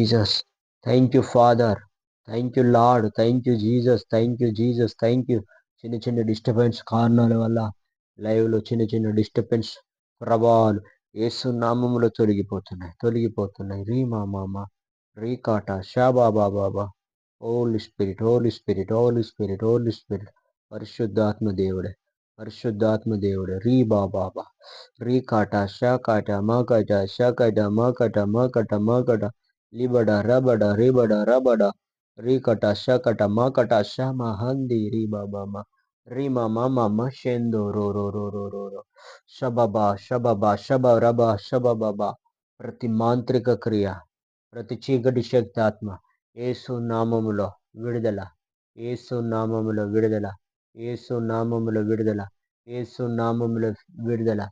Jesus thank you father thank you lord thank you Jesus thank you Jesus thank you చిన్న చిన్న disturbance కారణాల వల్ల లైవ్లో చిన్న చిన్న డిస్టర్బెన్స్ ప్రభావాలు ఏసు నామములో తొలగిపోతున్నాయి. తొలగిపోతున్నాయి. రీ మా మామ రీ కాటా షా బాబా బాబా holy spirit holy spirit holy spirit holy spirit పరిశుద్ధాత్మ దేవుడే పరిశుద్ధాత్మ దేవుడే. రీ బాబా రీ కాటా షా కాటా మా కాటా షా కాటా మా కట మా కట మా కట లిబడ రబడ రిబడ రబడ రీ కట మకట శమ హంది రి ష మహంది రీ బాబా మా రీ మా షెందో రో రో రో రో రో రో షబబా షబబా షబ రబ షబబా ప్రతి మాంత్రిక క్రియ ప్రతి చీకటి శక్తి ఆత్మ ఏసు నామములో విడుదల ఏసు నామములో విడుదల ఏసు నామములో విడుదల ఏసు నామములో విడుదల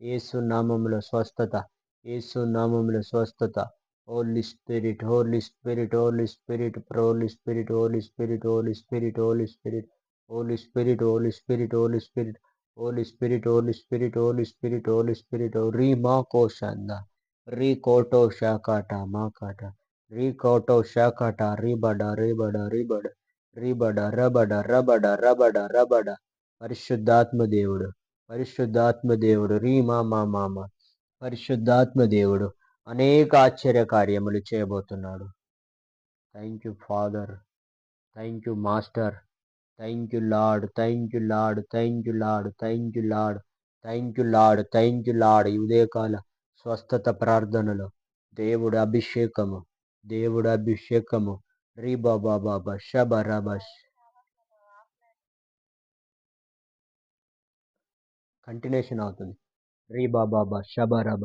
ఏసు నామములో స్వస్థత ఏసు నామములో స్వస్థత holy spirit holy spirit holy spirit holy spirit holy spirit holy spirit holy spirit holy spirit holy spirit holy spirit holy spirit holy spirit holy spirit holy spirit రీ మా కోశంద రీ కోటో శాకాట మా కాట రీ కోటో శాకాట రీ బడ రీ బడ రీ బడ రీ బడ రబడ రబడ రబడ రబడ పరిశుద్ధాత్మ దేవుడు పరిశుద్ధాత్మ దేవుడు రీ మా మా మామ పరిశుద్ధాత్మ దేవుడు అనేక ఆశ్చర్య కార్యములు చేయబోతున్నాడు. Thank you father thank you master thank you lord thank you lord thank you lord thank you lord thank you lord thank you lord ఈ ఉదయకాల స్వస్థత ప్రార్థనలో. దేవుడు అభిషేకము. దేవుడు అభిషేకము. రీ బాబా బాబా షబ రబష్ కంటిన్యూషన్ అవుతుంది. రీ బాబా బా షబ రబ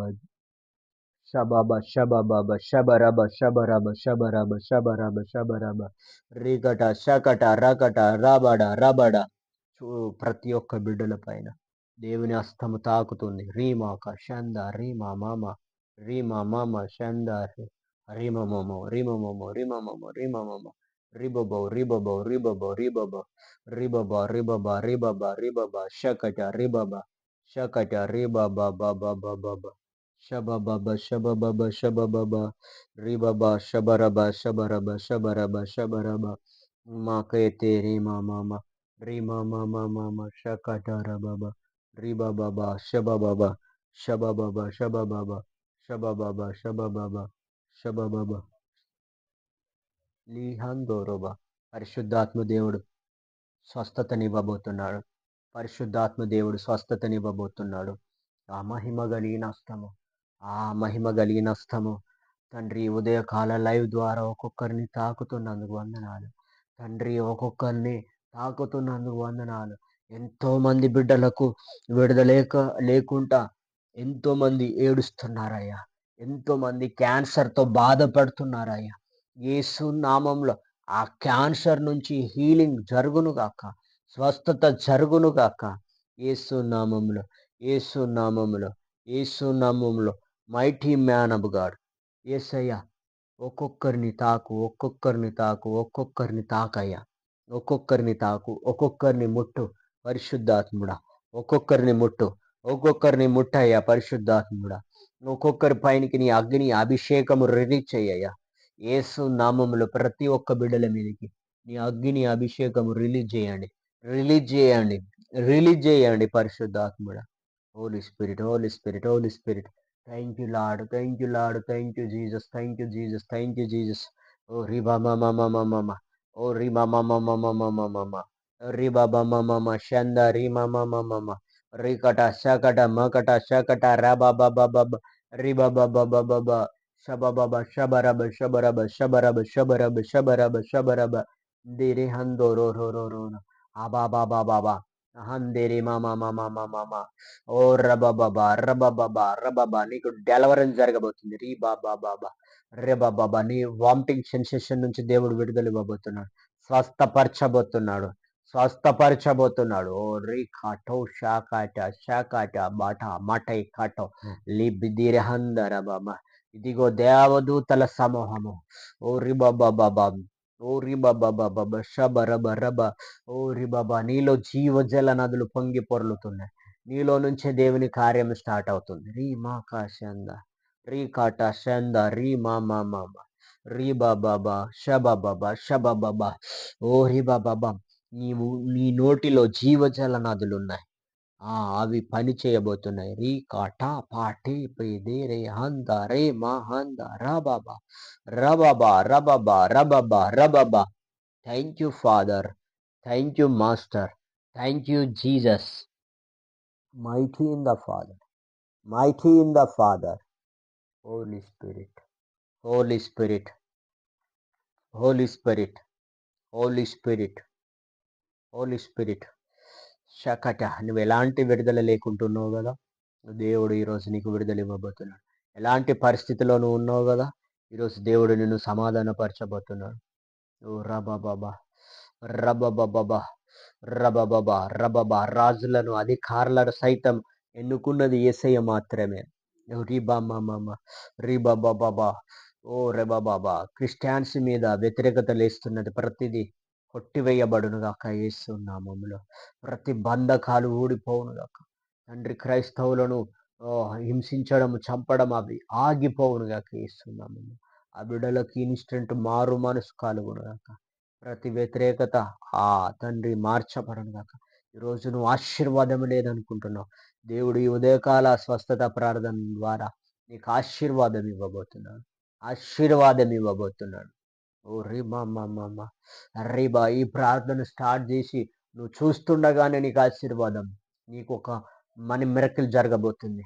Shababa, Shabababa, Shabaraba, Shabaraba, Shabaraba, Shabaraba, Shabaraba, Rikata, Shakata, Rakata, Rabada, Rabada. ప్రతి ఒక్క బిడ్డల పైన దేవుని అస్తము తాకుతుంది రీమాక షంద రీమా మామ రీమా మామ షంద రీమమోమో రీమమోమో రీమమోమో రీమమోమో రిబబో రిబబో రిబబో రిబబో రిబబా రిబబా రిబబా రిబబా షకట రిబబా షకట రిబబా బాబా బాబా Shabababa, Shabababa, Shabababa, Ribaba, Shabaraba, Shabaraba, Shabaraba, Shabaraba, Makete, Rima Mama, Rima Mama Mama, Shakatarababa, Ribababa, Shabababa, Shabababa, Shabababa, Shabababa, Shabababa, Shabababa, లీహాందోరోబా పరిశుద్ధాత్మ దేవుడు స్వస్థతనివ్వబోతున్నాడు పరిశుద్ధాత్మ దేవుడు స్వస్థతనివ్వబోతున్నాడు ఆ మహిమ గలిగిన అస్తము ఆ మహిమ కలిగిన స్థము తండ్రి ఉదయకాల లైవ్ ద్వారా ఒక్కొక్కరిని తాకుతున్నందుకు వందనాలు. తండ్రి ఒక్కొక్కరిని తాకుతున్నందుకు వందనాలు. ఎంతో మంది బిడ్డలకు విడుదలేక లేకుండా ఎంతో మంది ఏడుస్తున్నారయ్యా. ఎంతో మంది క్యాన్సర్తో బాధపడుతున్నారయ్యా. యేసు నామంలో ఆ క్యాన్సర్ నుంచి హీలింగ్ జరుగును గాక స్వస్థత జరుగును గాక యేసు నామంలో యేసు నామంలో యేసు నామంలో మైటీ మ్యాన్ అబ్ గాడ్ ఏసయ్యా ఒక్కొక్కరిని తాకు ఒక్కొక్కరిని తాకు ఒక్కొక్కరిని తాకయ్యా. ఒక్కొక్కరిని తాకు ఒక్కొక్కరిని ముట్టు పరిశుద్ధాత్ముడా. ఒక్కొక్కరిని ముట్టు ఒక్కొక్కరిని ముట్టయ్యా పరిశుద్ధాత్ముడా. ఒక్కొక్కరి పైనకి నీ అగ్ని అభిషేకము రిలీజ్ చెయ్యయ్యా ఏసు నామములు ప్రతి ఒక్క బిడ్డల మీదకి నీ అగ్ని అభిషేకము రిలీజ్ చేయండి రిలీజ్ చేయండి రిలీజ్ చేయండి పరిశుద్ధాత్ముడా. Holy spirit holy spirit holy spirit Thank you, Lord. Thank you, Lord. Thank you, Jesus. Thank you, Jesus. Thank you, Jesus. Oh, riba mama mama mama. Oh, riba mama mama mama mama. Riba mama mama shanda rima mama mama. Rikata shakata makata shakata raba baba baba. Riba baba baba baba. Shababa shabaraba shabaraba shabaraba shabaraba shabaraba shabaraba. Dirihando ro ro ro ro. Aba baba baba. ఆ బాబా బాబా బా హందేరి మామా మామా మామా ఓ రబబబా రబబబా రబబా నీకు deliverance జరగబోతుంది. రీ బాబా బాబా రే బాబా నీ వామిటింగ్ సెన్సేషన్ నుంచి దేవుడు విడుదల ఇవ్వబోతున్నాడు. స్వస్థపరచబోతున్నాడు. స్వస్థపరచబోతున్నాడు. ఓ రీ కాటో షాకాట షాకాట బాటా మటై కాటో లిబిదిరి హందర బాబా ఇదిగో దేవదూతల సమూహము. ఓ రి బాబా బాబా ఓ రి బాబా బాబా షబ రబ రబ. ఓ రి బాబా నీలో జీవజల నదులు పొంగి పొర్లుతున్నాయి. నీలో నుంచే దేవుని కార్యం స్టార్ట్ అవుతుంది. రీ మా కాశంద రీ కాట షంద రీ మా మా మా రీ రీబా బాబా షబ బాబా షబ బాబా ఓ రీబా బాబా నీవు నీ నోటిలో జీవజల నదులు ఉన్నాయి అవి పని చేయబోతున్నాయి. రీ కాటా పాటి పేదే రే హంద రే మా హంద రబాబా రబాబా రబాబా రబాబా రబాబా thank you father. Thank you master. Thank you Jesus. Mighty in the father. Mighty in the father. Holy spirit. Holy spirit. Holy spirit. Holy spirit. Holy spirit. షకట నువ్వు ఎలాంటి విడుదల లేకుంటున్నావు కదా? దేవుడు ఈరోజు నీకు విడుదల ఇవ్వబోతున్నాడు. ఎలాంటి పరిస్థితిలో నువ్వు ఉన్నావు కదా? ఈరోజు దేవుడు నిన్ను సమాధానపరచబోతున్నాడు. ఓ రబాబాబా రబాబాబా రబాబాబా. రబాబా రాజులను అధికారులను సైతం ఎన్నుకున్నది ఏసయ్య మాత్రమే. రీబామామ రీబాబాబా ఓ రెబాబాబా. క్రిస్టియాన్స్ మీద వ్యతిరేకత లేస్తున్నది ప్రతిదీ కొట్టివేయబడునుగాక యేసు ఏసునామములో ప్రతి బంధకాలు ఊడిపోవునుగాక. తండ్రి క్రైస్తవులను హింసించడం చంపడం అవి ఆగిపోవునుగాక గాక ఆ బిడ్డలకి ఇన్స్టెంట్ మారు మనసు కలుగునుగాక. ప్రతి వ్యతిరేకత ఆ తండ్రి మార్చబడనుగాక. ఈరోజు నువ్వు ఆశీర్వాదం లేదనుకుంటున్నావు. దేవుడు ఈ ఉదయకాల స్వస్థత ప్రార్థన ద్వారా నీకు ఆశీర్వాదం ఇవ్వబోతున్నాడు. ఆశీర్వాదం ఇవ్వబోతున్నాడు. ఓ రిబా మా రిబా ఈ ప్రార్థన స్టార్ట్ చేసి నువ్వు చూస్తుండగానే నీకు ఆశీర్వాదం. నీకు ఒక మనీ మిరకిల్ జరగబోతుంది.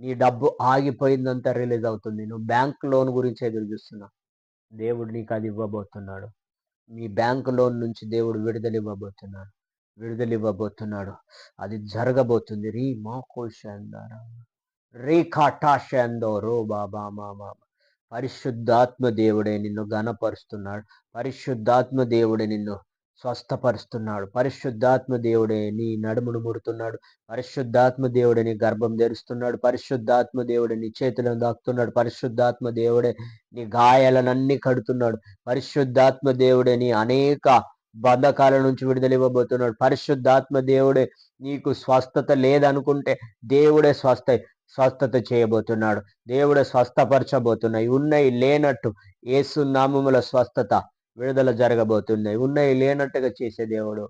నీ డబ్బు ఆగిపోయిందంతా రిలీజ్ అవుతుంది. నువ్వు బ్యాంక్ లోన్ గురించి ఎదురు చూస్తున్నావు దేవుడు నీకు అది ఇవ్వబోతున్నాడు. నీ బ్యాంక్ లోన్ నుంచి దేవుడు విడుదల ఇవ్వబోతున్నాడు. విడుదల ఇవ్వబోతున్నాడు. అది జరగబోతుంది. రీ మా కోశాందారా రీ కాటాషందో రో బాబా మా మా పరిశుద్ధాత్మ దేవుడే నిన్ను ఘనపరుస్తున్నాడు. పరిశుద్ధాత్మ దేవుడే నిన్ను స్వస్థపరుస్తున్నాడు. పరిశుద్ధాత్మ దేవుడే నీ నడుమును ముడుతున్నాడు. పరిశుద్ధాత్మ దేవుడే నీ గర్భం తెరుస్తున్నాడు. పరిశుద్ధాత్మ దేవుడే నీ చేతులను దాక్కుతున్నాడు. పరిశుద్ధాత్మ దేవుడే నీ గాయాలనన్నీ కడుతున్నాడు. పరిశుద్ధాత్మ దేవుడే నీ అనేక బంధకాల నుంచి విడుదల ఇవ్వబోతున్నాడు. పరిశుద్ధాత్మ దేవుడే నీకు స్వస్థత లేదనుకుంటే దేవుడే స్వస్థ స్వస్థత చేయబోతున్నాడు. దేవుడు స్వస్థపరచబోతున్నాయి ఉన్నాయి లేనట్టు ఏసు నామముల స్వస్థత విడుదల జరగబోతున్నాయి. ఉన్నాయి లేనట్టుగా చేసే దేవుడు.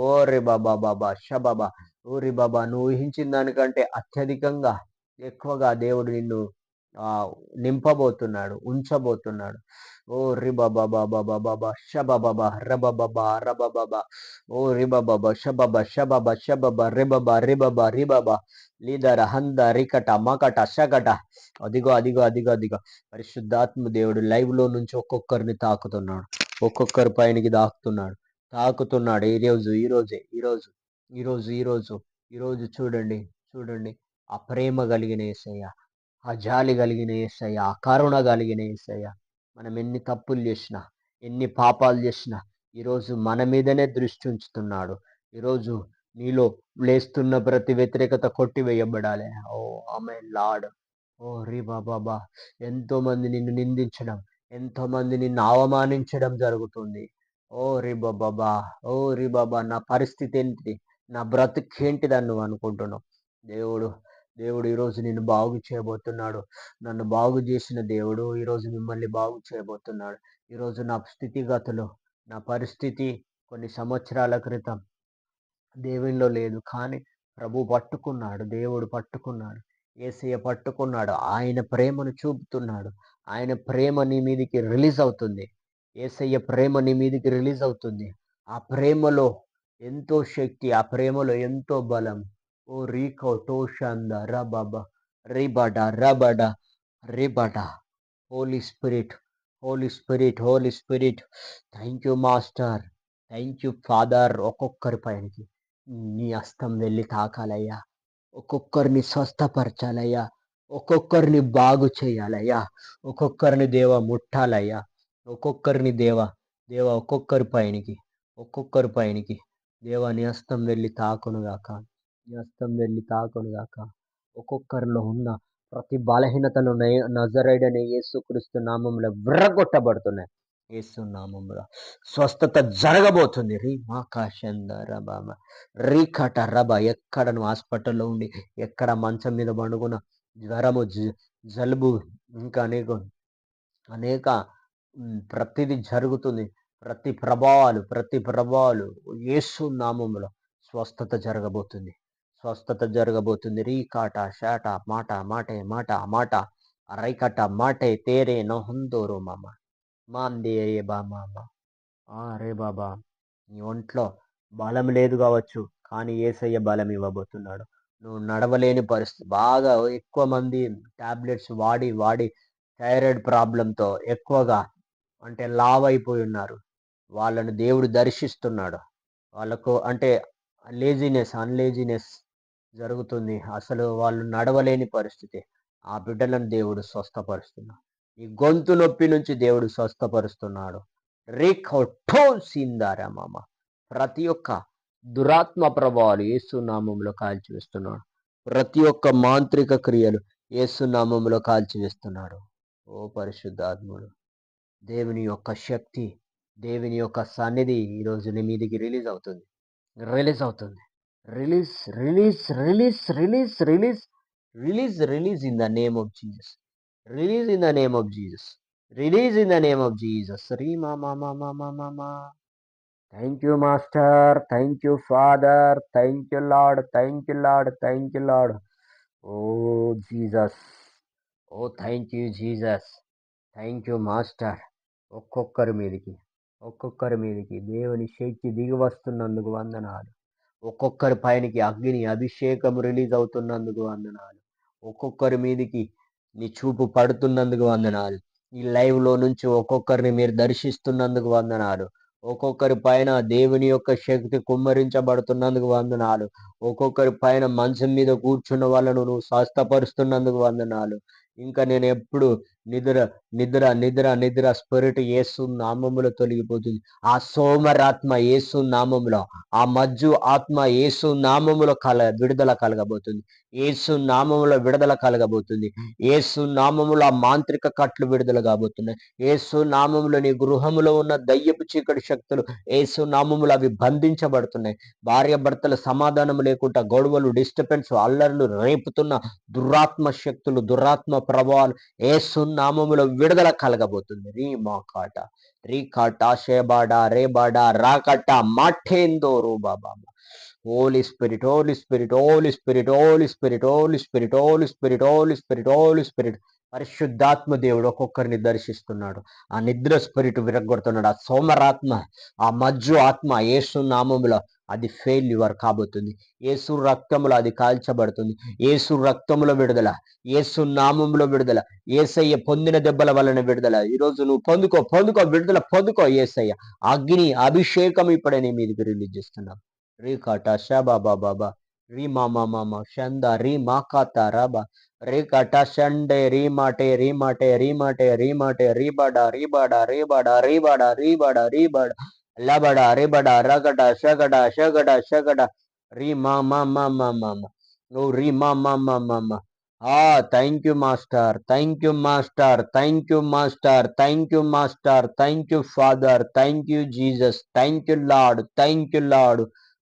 ఓ రే బాబా బాబా షబాబా ఓరి బాబా నువ్వు ఊహించిన దానికంటే అత్యధికంగా ఎక్కువగా దేవుడు నిన్ను నింపబోతున్నాడు ఉంచబోతున్నాడు. ఓ రి బాబా బాబా బాబా బా షబాబా రబాబా రబాబా ఓ రి బాబా షబాబా షబాబా షబాబా రిబాబా రిబాబా రిబాబా లీదర హంద రికట మకట షకట అదిగో అదిగో అదిగో అదిగో. పరిశుద్ధాత్మ దేవుడు లైవ్లో నుంచి ఒక్కొక్కరిని తాకుతున్నాడు. ఒక్కొక్కరి పైనకి తాకుతున్నాడు తాకుతున్నాడు ఈ రోజు ఈ రోజే ఈ రోజు ఈ రోజు ఈ రోజు. ఈ రోజు చూడండి చూడండి. ఆ ప్రేమ కలిగిన ఏసయ్య ఆ జాలి కలిగిన ఏసయ్య ఆ కరుణ కలిగిన ఏసయ్య. మనం ఎన్ని తప్పులు చేసినా ఎన్ని పాపాలు చేసినా ఈరోజు మన మీదనే దృష్టి ఉంచుతున్నాడు. ఈరోజు నీలో లేస్తున్న ప్రతి వ్యతిరేకత కొట్టివేయబడాలి. ఓ ఆమె లాడ్ ఓ రీ బాబా ఎంతో మంది నిన్ను నిందించడం ఎంతో మంది నిన్ను అవమానించడం జరుగుతుంది. ఓ రీ బాబా ఓ రీ బాబా నా పరిస్థితి ఏంటిది? నా బ్రతుకేంటిదని నువ్వు అనుకుంటున్నావు? దేవుడు దేవుడు ఈరోజు నిన్ను బాగు చేయబోతున్నాడు. నన్ను బాగు చేసిన దేవుడు ఈరోజు మిమ్మల్ని బాగు చేయబోతున్నాడు. ఈరోజు నా స్థితిగతులు నా పరిస్థితి కొన్ని సంవత్సరాల క్రితం దేవునిలో లేదు. కానీ ప్రభు పట్టుకున్నాడు దేవుడు పట్టుకున్నాడు ఏసయ్య పట్టుకున్నాడు ఆయన ప్రేమను చూపుతున్నాడు. ఆయన ప్రేమ నీ మీదికి రిలీజ్ అవుతుంది. ఏసయ్య ప్రేమ నీ మీదికి రిలీజ్ అవుతుంది. ఆ ప్రేమలో ఎంతో శక్తి ఆ ప్రేమలో ఎంతో బలం ఓ రీకో టోషంద రబబ రిబడ రబడ రిబడ. Holy spirit holy spirit holy spirit thank you master thank you father ఒక్కొక్కరి పైనకి నీ అస్తం వెళ్ళి తాకాలయ్యా. ఒక్కొక్కరిని స్వస్థపరచాలయ్యా. ఒక్కొక్కరిని బాగు చేయాలయ్యా. ఒక్కొక్కరిని దేవ ముట్టాలయ్యా. ఒక్కొక్కరిని దేవ దేవ ఒక్కొక్కరి పైనకి ఒక్కొక్కరి పైనకి దేవ నీ హస్తం వెళ్ళి తాకునుగాక. నీ హస్తం వెళ్ళి తాకునుగాక ఒక్కొక్కరిలో ఉన్న ప్రతి బలహీనతను నజరైడనే యేసుక్రీస్తు నామంలో విర్రగొట్టబడుతున్నాయి. యేసు నామంలో స్వస్థత జరగబోతుంది. రీ మాకాశంద రబామ రీ కట రబ ఎక్కడ నువ్వు హాస్పిటల్లో ఉండి ఎక్కడ మంచం మీద పండుకున్న జ్వరము జ- జలుబు ఇంకా అనేక అనేక ప్రతిదీ జరుగుతుంది. ప్రతి ప్రభావాలు ప్రతి ప్రభావాలు యేసు నామంలో స్వస్థత జరగబోతుంది. స్వస్థత జరగబోతుంది. రీ కాట షాట మాట మాటే మాట మాట. అరైకట మాటే తేరే నొహందోరు మామ. మాందే రే బా మామ. ఆ రే బాబా నీ ఒంట్లో బలం లేదు కావచ్చు కానీ ఏసయ్య బలం ఇవ్వబోతున్నాడు. నువ్వు నడవలేని పరిస్థితి. బాగా ఎక్కువ మంది టాబ్లెట్స్ వాడి వాడి థైరాయిడ్ ప్రాబ్లంతో ఎక్కువగా అంటే లావ్ అయిపోయి ఉన్నారు. వాళ్ళను దేవుడు దర్శిస్తున్నాడు. వాళ్ళకు అంటే లేజినెస్ అన్లేజినెస్ జరుగుతుంది. అసలు వాళ్ళు నడవలేని పరిస్థితి. ఆ బిడ్డలను దేవుడు స్వస్థపరుస్తున్నాడు ఈ గొంతు నొప్పి నుంచి దేవుడు స్వస్థపరుస్తున్నాడు. రేఖో సిందారా మామ. ప్రతి ఒక్క దురాత్మ ప్రభావాలు ఏసునామంలో కాల్చివేస్తున్నాడు ప్రతి ఒక్క మాంత్రిక క్రియలు ఏసునామంలో కాల్చివేస్తున్నాడు ఓ పరిశుద్ధాత్ముడు దేవుని యొక్క శక్తి దేవుని యొక్క సన్నిధి ఈరోజు నీ మీదికి రిలీజ్ అవుతుంది. రిలీజ్ అవుతుంది. Release release release release release release release in the name of Jesus. Release in the name of Jesus. Release in the name of Jesus. రీ మా మా మా మా మా మా మా. Thank you master. Thank you father. Thank you lord. Thank you lord. Thank you lord. Oh Jesus. Oh thank you Jesus. Thank you master. ఒక్కొక్కరి మీదికి ఒక్కొక్కరి మీదికి దేవుని శక్తి దిగి వస్తున్నందుకు వందనాలు. ఒక్కొక్కరి పైనకి అగ్ని అభిషేకం రిలీజ్ అవుతున్నందుకు వందనాలు. ఒక్కొక్కరి మీదికి నీ చూపు పడుతున్నందుకు వందనాలు. ఈ లైవ్లో నుంచి ఒక్కొక్కరిని మీరు దర్శిస్తున్నందుకు వందనాలు. ఒక్కొక్కరి పైన దేవుని యొక్క శక్తి కుమ్మరించబడుతున్నందుకు వందనాలు. ఒక్కొక్కరి పైన మంచం మీద కూర్చున్న వాళ్ళను నువ్వు స్వస్థపరుస్తున్నందుకు వందనాలు. ఇంకా నేను ఎప్పుడు నిద్ర నిద్ర నిద్ర నిద్ర స్పిరిట్ ఏసు నామములో తొలగిపోతుంది. ఆ సోమరాత్మ ఏసు నామములో ఆ మజ్జు ఆత్మ ఏసు నామములో కల విడుదల కలగబోతుంది. ఏసు నామములో విడుదల కలగబోతుంది. ఏసు నామములో ఆ మాంత్రిక కట్లు విడుదల కాబోతున్నాయి. ఏసు నామములో నీ గృహములో ఉన్న దయ్యపు చీకటి శక్తులు ఏసు నామములు అవి బంధించబడుతున్నాయి. భార్య భర్తల సమాధానం లేకుండా గొడవలు డిస్టర్బెన్స్ అల్లర్లు రేపుతున్న దురాత్మ శక్తులు దురాత్మ ప్రభావాలు ఏసు నామములో విడుదల కలగబోతుంది. రీ మా కాట రీ కాట షేబాడా రేబాడా రాకట మాఠేందో రో బాబా holy spirit holy spirit holy spirit holy spirit holy spirit holy spirit holy spirit holy spirit. పరిశుద్ధాత్మ దేవుడు ఒక్కొక్కరిని దర్శిస్తున్నాడు. ఆ నిద్ర స్పిరిట్ విరగొడుతున్నాడు ఆ సోమరాత్మ ఆ మజ్జు ఆత్మ ఏసు నామములో అది ఫెయిల్యూర్ కాబోతుంది. ఏసు రక్తములో అది కాల్చబడుతుంది. ఏసు రక్తములో విడుదల ఏసు నామములో విడుదల ఏసయ్య పొందిన దెబ్బల వలన విడుదల. ఈరోజు నువ్వు పొందుకో పొందుకో విడుదల పొందుకో ఏసయ్య అగ్ని అభిషేకం ఇప్పుడే నీ మీదకి రిలీజ్ చేస్తున్నాం. రీ కాట షాబా బాబా రీ మామా మామ షంద రీ మా కాత రాబా రీ కట షండే రీ మాటే రీ మాటే రీ మాటే రీ మాటే రీ బడా రీ బడా రీ బడా రీ బడా రీ బడా రీ బడా. లబడ రిబడ బడా రగడ షగడ షగడ షగడ. రీ మా మా మా మా మా నువ్వు రీ మా మా మా మా మా. ఆ thank you master thank you master thank you master thank you master thank you father thank you Jesus thank you lord thank you lord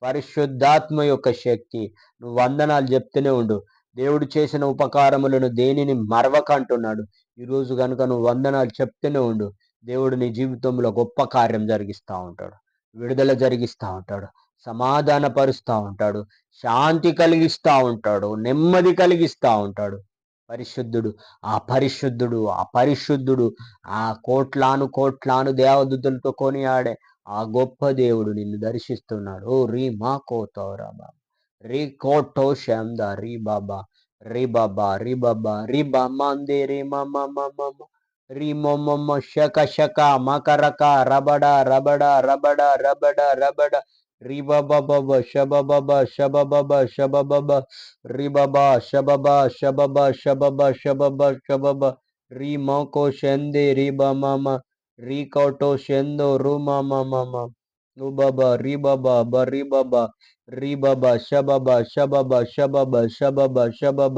పరిశుద్ధాత్మ యొక్క శక్తి. నువ్వు వందనాలు చెప్తూనే ఉండు. దేవుడు చేసిన ఉపకారములను దేనిని మరవక అంటున్నాడు ఈరోజు కనుక నువ్వు వందనాలు చెప్తూనే ఉండు. దేవుడు నీ జీవితంలో గొప్ప కార్యం జరిగిస్తా ఉంటాడు. విడుదల జరిగిస్తా ఉంటాడు. సమాధాన పరుస్తా ఉంటాడు. శాంతి కలిగిస్తా ఉంటాడు. నెమ్మది కలిగిస్తా ఉంటాడు. పరిశుద్ధుడు ఆ పరిశుద్ధుడు ఆ పరిశుద్ధుడు ఆ కోట్లాను కోట్లాను దేవదూతలతో కొనియాడే ఆ గొప్ప దేవుడు నిన్ను దర్శిస్తున్నాడు. ఓ రీ మా కోతోరాబా రీ కోటో శాంద రీ బాబా రీ బాబా రీ బాబా రీ బామాందే రీ మా మా మా మొమ్మ ರಿ ಮೊಮ್ಮೊಮ್ಮ ಶಕ ಶಕ, ಮಕರಕ, ರಬಡ ರಬಡ ರಬಡ ರಬಡ ರಬಡ ರಿ ಬಬ ಬಬ ಶಬ ಬಬ ಶಬ ಬಬ ಶಬ ಬಬ ರಿ ಬಬ ಶಬಬ ಶಬಬ ಶಬಬ ಶಬಬ ಶಬಬ ರಿ ಮಕೋ ಶಂದಿ ರಿ ಬಮ ರಿ ಕೌಟೋ ಶೆಂದು ರು ಮಮ ಮಮ ಉಬಬ ರಿ ಬಬ ಬ ರಿ ಬಬ ರಿ ಬಬ ಶಬಬ ಶಬಬ ಶಬಬ ಶಬಬ ಶಬಬ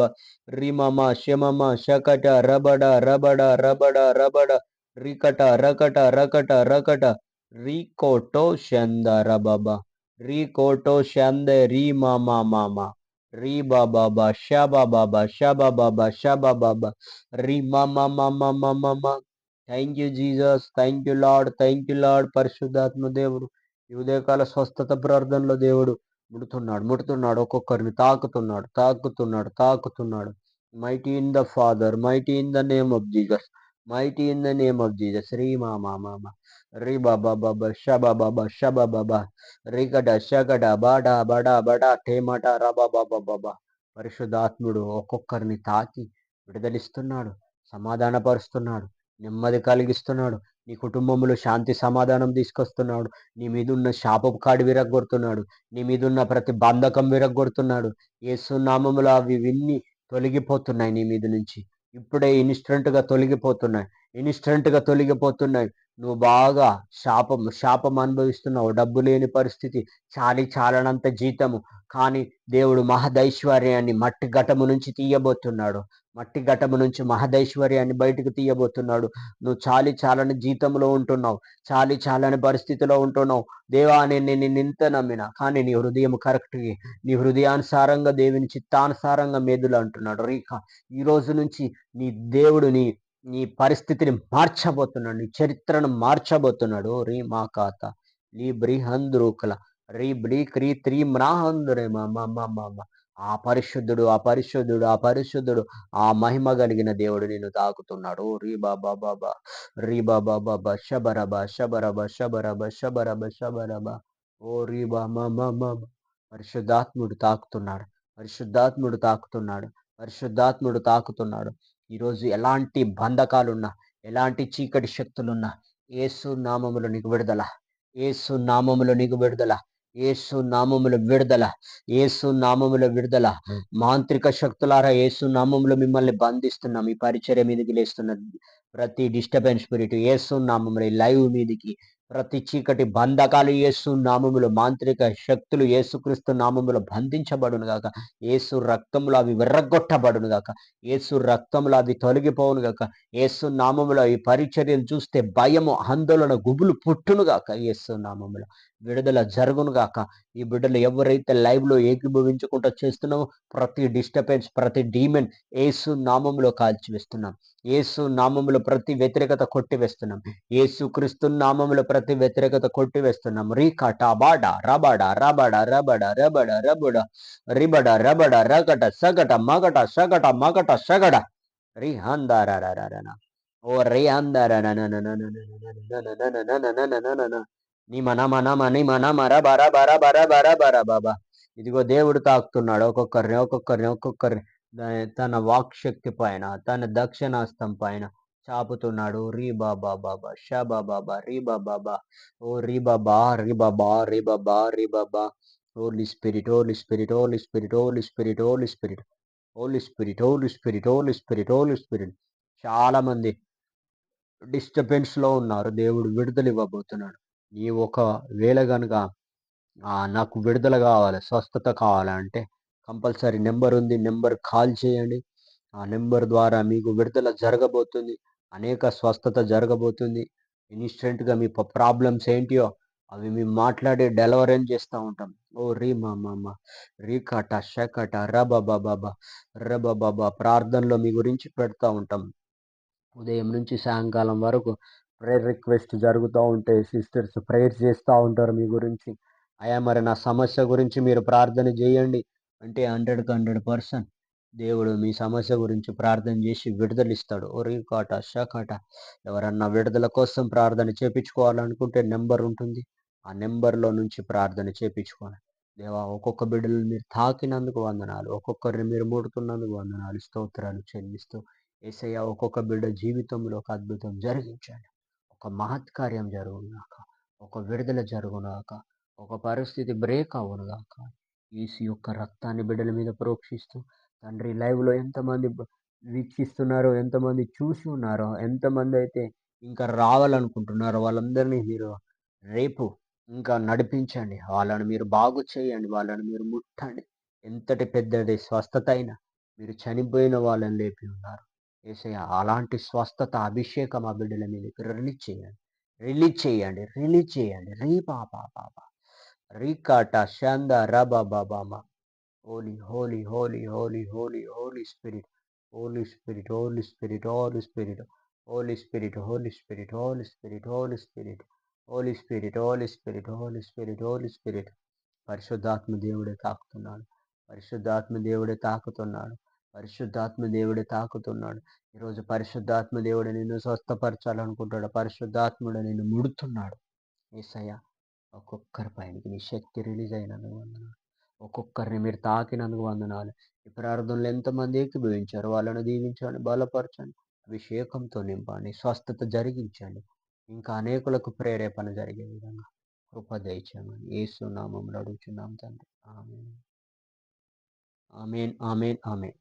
రిమమ శమమ శకట రబడ రబడ రబడ రబడ రికట రకట రకట రకట రీ శందర బబ రబబ రీ కోటో షందే రీ మామా మామా రీ బాబా బా షబా బాబా షబా బాబా షబా బాబా రీ మమ మమ మామా. Thank you Jesus thank you lord thank you lord పరిశుద్ధాత్మ దేవుడు ఈ ఉదయకాల స్వస్థత ప్రార్థనలో దేవుడు ముడుతున్నాడు ముడుతున్నాడు ఒక్కొక్కరిని తాకుతున్నాడు తాకుతున్నాడు తాకుతున్నాడు. Mighty in the father mighty in the name of Jesus mighty in the name of Jesus రీ మా మా మా రి బాబా బాబా షబా బాబా షబ బాబా రికడ షగడ బడ బడా బడా టేమట రబా బాబా బాబా పరిశుద్ధాత్ముడు ఒక్కొక్కరిని తాకి విడుదలిస్తున్నాడు సమాధానపరుస్తున్నాడు నెమ్మది కలిగిస్తున్నాడు నీ కుటుంబంలో శాంతి సమాధానం తీసుకొస్తున్నాడు నీ మీద ఉన్న శాప కాడి విరగొడుతున్నాడు నీ మీద ఉన్న ప్రతి బంధకం విరగొడుతున్నాడు ఏసునామములు అవి విన్ని తొలగిపోతున్నాయి నీ మీద నుంచి. ఇప్పుడే ఇన్స్టెంట్గా తొలగిపోతున్నాయి. ఇన్స్టెంట్గా తొలగిపోతున్నాయి. నువ్వు బాగా శాపం శాపం అనుభవిస్తున్నావు. డబ్బు లేని పరిస్థితి చాలి చాలనంత జీతము. కానీ దేవుడు మహదైశ్వర్యాన్ని మట్టి ఘటము నుంచి తీయబోతున్నాడు. మట్టి ఘటము నుంచి మహదైశ్వర్యాన్ని బయటకు తీయబోతున్నాడు. నువ్వు చాలి చాలని జీతంలో ఉంటున్నావు. చాలి చాలని పరిస్థితిలో ఉంటున్నావు. దేవా నేను నిన్ను ఇంత నమ్మిన కానీ నీ హృదయం కరెక్ట్గా నీ హృదయానుసారంగా దేవుని చిత్తానుసారంగా మేధులు అంటున్నాడు. రీకా ఈ రోజు నుంచి నీ దేవుడు నీ నీ పరిస్థితిని మార్చబోతున్నాడు. నీ చరిత్రను మార్చబోతున్నాడు. రీ మా కాత లీ బ్రిహంద్రూకల రీ బ్రీ క్రీ త్రీ మ్రాహందురే మా మా మా ఆ పరిశుద్ధుడు ఆ పరిశుద్ధుడు ఆ పరిశుద్ధుడు ఆ మహిమ కలిగిన దేవుడు నిన్ను తాకుతున్నాడు. ఓ రీ బాబా బాబా రీ బాబా బాబా శబరబ శబరబ శబరబ శబరబ శబరబ ఓ రీ బా పరిశుద్ధాత్ముడు తాకుతున్నాడు. పరిశుద్ధాత్ముడు తాకుతున్నాడు. పరిశుద్ధాత్ముడు తాకుతున్నాడు. ఈరోజు ఎలాంటి బంధకాలున్నా ఎలాంటి చీకటి శక్తులున్నా ఏసు నామములో నీకు విడుదల. ఏసు నామములో నీకు విడుదల. ఏసు నామముల విడుదల ఏసు నామముల విడుదల. మాంత్రిక శక్తులారా ఏసు నామములు మిమ్మల్ని బంధిస్తున్నాం. ఈ పరిచర్య మీదకి లేస్తున్న ప్రతి డిస్టర్బెన్స్ స్పిరిట్ ఏసు నామములు లైవ్ మీదికి ప్రతి చీకటి బంధకాలు యేసు నామములు మాంత్రిక శక్తులు ఏసుక్రీస్తు నామములు బంధించబడును గాక. ఏసు రక్తములు అవి విర్రగొట్టబడును గాక. ఏసు రక్తములు అవి తొలగిపోవును గాక. యేసు నామములో ఈ పరిచర్యను చూస్తే భయము ఆందోళన గుబులు పుట్టును గాక యేసు నామములు. విడుదల జరుగును గాక ఈ బిడ్డలు ఎవరైతే లైవ్లో ఏకీభవించుకుంటూ చేస్తున్నామో ప్రతి డిస్టర్బెన్స్ ప్రతి డీమెన్ ఏసు నామములో కాల్చివేస్తున్నాం ఏసు నామంలో ప్రతి వ్యతిరేకత కొట్టివేస్తున్నాం ఏసు క్రీస్తు నామంలో ప్రతి వ్యతిరేకత కొట్టివేస్తున్నాం రీకట బాడ రబడ రబడ రబడ రబడ రబుడ రిబడ రబడ రగట సగట మగట సగట మగట సగడ రి అందారన ఓ రే అందారన నీ మన మన మని మన మర బర బర బర బర బర బాబా ఇదిగో దేవుడు తాకుతున్నాడు ఒక్కొక్కరిని ఒక్కొక్కరిని ఒక్కొక్కరిని. తన వాక్శక్తి పైన తన దక్షిణాస్తం పైన చాపుతున్నాడు. రీ బాబా బాబా షా బాబా రీ బాబా ఓ రీ బాబా రీ బాబా రీ బాబా రీ బాబా holy spirit holy spirit holy spirit holy spirit holy spirit. Holy spirit holy spirit holy spirit holy spirit. చాలా మంది డిస్టర్బెన్స్లో ఉన్నారు. దేవుడు విడుదల ఇవ్వబోతున్నాడు. నీ ఒక వేళ కనుక నాకు విడుదల కావాలి స్వస్థత కావాలంటే కంపల్సరీ నెంబర్ ఉంది నెంబర్ కాల్ చేయండి. ఆ నెంబర్ ద్వారా మీకు విడుదల జరగబోతుంది అనేక స్వస్థత జరగబోతుంది. ఇన్స్టెంట్గా మీ ప్రాబ్లమ్స్ ఏంటియో అవి మేము మాట్లాడి డెలివరెన్స్ చేస్తూ ఉంటాం. ఓ రీ మా మా రీ కట షకట రబాబా బాబా రబ బాబా ప్రార్థనలో మీ గురించి పెడతా ఉంటాం. ఉదయం నుంచి సాయంకాలం వరకు ప్రేయర్ రిక్వెస్ట్ జరుగుతూ ఉంటే సిస్టర్స్ ప్రేయర్ చేస్తూ ఉంటారు మీ గురించి. అయా మరి నా సమస్య గురించి మీరు ప్రార్థన చేయండి. అంటే హండ్రెడ్కి హండ్రెడ్ పర్సెంట్ దేవుడు మీ సమస్య గురించి ప్రార్థన చేసి విడుదల ఇస్తాడు ఒరి కాట షకాట ఎవరన్నా విడుదల కోసం ప్రార్థన చేపించుకోవాలనుకుంటే నెంబర్ ఉంటుంది. ఆ నెంబర్లో నుంచి ప్రార్థన చేపించుకోవాలి. దేవా ఒక్కొక్క బిడ్డలు మీరు తాకినందుకు వందనాలు. ఒక్కొక్కరిని మీరు ముడుతున్నందుకు వందనాలు. స్తోత్రాలు చెల్లిస్తూ ఏసయ్య ఒక్కొక్క బిడ్డ జీవితంలో ఒక అద్భుతం జరిగించాడు ఒక మహత్కార్యం జరుగునాక ఒక విడుదల జరుగునాక ఒక పరిస్థితి బ్రేక్ అవునుగాక ఈసి యొక్క రక్తాన్ని బిడ్డల మీద ప్రోక్షిస్తూ తండ్రి లైవ్లో ఎంతమంది వీక్షిస్తున్నారో ఎంతమంది చూసి ఉన్నారో ఎంతమంది అయితే ఇంకా రావాలనుకుంటున్నారో వాళ్ళందరినీ మీరు రేపు ఇంకా నడిపించండి. వాళ్ళని మీరు బాగు చేయండి. వాళ్ళని మీరు ముట్టండి. ఎంతటి పెద్దది స్వస్థత అయినా మీరు చనిపోయిన వాళ్ళని లేపి ఉన్నారు. ఏసయ్య అలాంటి స్వస్థత అభిషేకం ఆ బిడ్డల మీదకి రిలీజ్ చేయండి. రిలీజ్ చేయండి. రిలీజ్ చేయండి. రీ పాపా పాపా రీకాట శాంద రబా బాబామా holy holy holy holy holy holy spirit. Holy spirit holy spirit holy spirit. Holy spirit holy spirit holy spirit holy spirit. Holy spirit holy spirit holy spirit holy spirit. పరిశుద్ధాత్మ దేవుడే తాకుతున్నాడు. పరిశుద్ధాత్మ దేవుడే తాకుతున్నాడు. పరిశుద్ధాత్మ దేవుడే తాకుతున్నాడు. ఈరోజు పరిశుద్ధాత్మ దేవుడు నిన్ను స్వస్థపరచాలనుకుంటాడు పరిశుద్ధాత్ముడు నిన్ను ముడుతున్నాడు. ఏసయ్య ఒక్కొక్కరి పైనకి నీ శక్తి రిలీజ్ అయినందుకు వందనాలు. ఒక్కొక్కరిని మీరు తాకినందుకు వందనాలు. ఈ ప్రార్థనలు ఎంతమంది ఏకీభవించారు? వాళ్ళను దీవించండి బలపరచండి అభిషేకంతో నింపండి స్వస్థత జరిగించండి. ఇంకా అనేకులకు ప్రేరేపణ జరిగే విధంగా కృప దయచేయమని ఏసు నామంలో అడుగుచున్నాం తండ్రి. ఆమెన్. Amen amen amen.